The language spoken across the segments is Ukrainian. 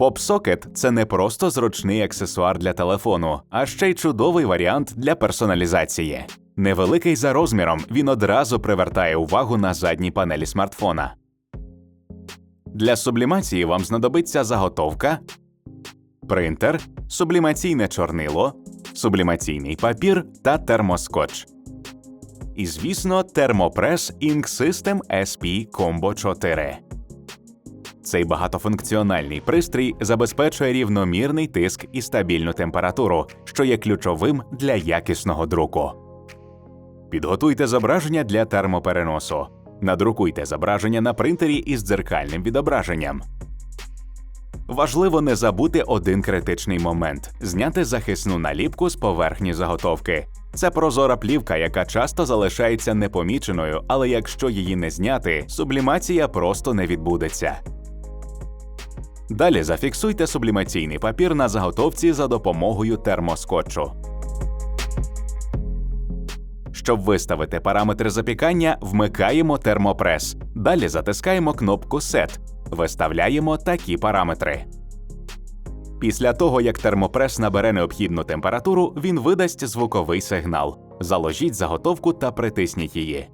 PopSocket – це не просто зручний аксесуар для телефону, а ще й чудовий варіант для персоналізації. Невеликий за розміром, він одразу привертає увагу на задній панелі смартфона. Для сублімації вам знадобиться заготовка, принтер, сублімаційне чорнило, сублімаційний папір та термоскотч. І, звісно, термопрес Ink System SP Combo 4. Цей багатофункціональний пристрій забезпечує рівномірний тиск і стабільну температуру, що є ключовим для якісного друку. Підготуйте зображення для термопереносу. Надрукуйте зображення на принтері із дзеркальним відображенням. Важливо не забути один критичний момент зняти захисну наліпку з поверхні заготовки. Це прозора плівка, яка часто залишається непоміченою, але якщо її не зняти, сублімація просто не відбудеться. Далі зафіксуйте сублімаційний папір на заготовці за допомогою термоскотчу. Щоб виставити параметри запікання, вмикаємо термопрес. Далі затискаємо кнопку Set. Виставляємо такі параметри. Після того, як термопрес набере необхідну температуру, він видасть звуковий сигнал. Заложіть заготовку та притисніть її.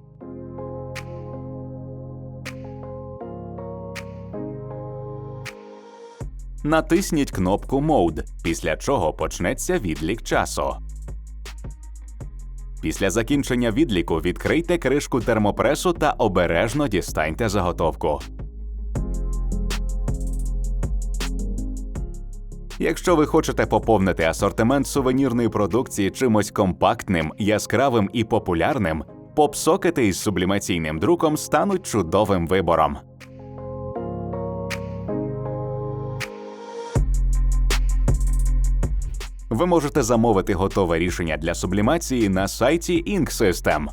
Натисніть кнопку Mode, після чого почнеться відлік часу. Після закінчення відліку відкрийте кришку термопресу та обережно дістаньте заготовку. Якщо ви хочете поповнити асортимент сувенірної продукції чимось компактним, яскравим і популярним, попсокети із сублімаційним друком стануть чудовим вибором. Ви можете замовити готове рішення для сублімації на сайті InkSystem.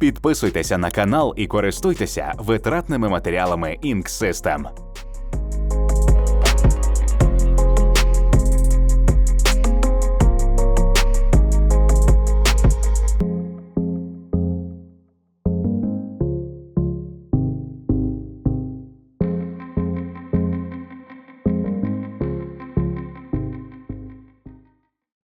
Підписуйтеся на канал і користуйтеся витратними матеріалами Ink System.